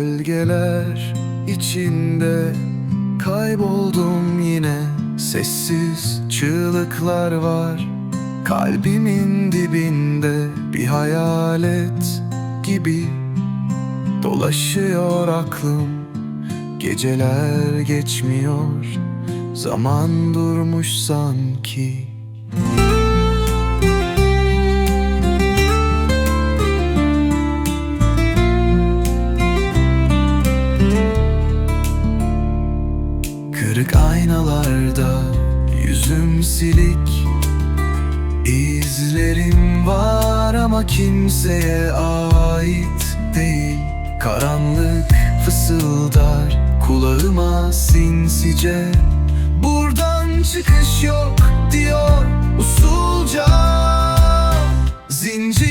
Gölgeler içinde kayboldum yine. Sessiz çığlıklar var Kalbimin dibinde. Bir hayalet gibi Dolaşıyor aklım. Geceler geçmiyor Zaman durmuş sanki aynalarda yüzüm silik. İzlerim var ama kimseye ait değil. Karanlık fısıldar kulağıma sinsice. Buradan çıkış yok diyor usulca. Zincirler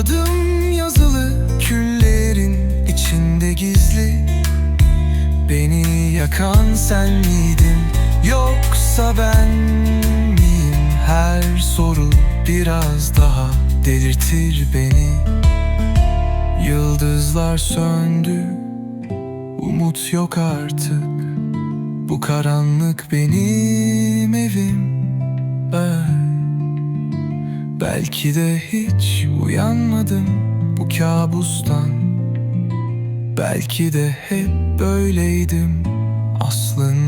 Adım yazılı küllerin içinde gizli. Beni yakan sen miydin yoksa ben miyim? Her soru biraz daha delirtir beni. Yıldızlar söndü umut yok artık. Bu karanlık benim evim ben Belki de hiç uyanmadım bu kabustan. Belki de hep böyleydim aslında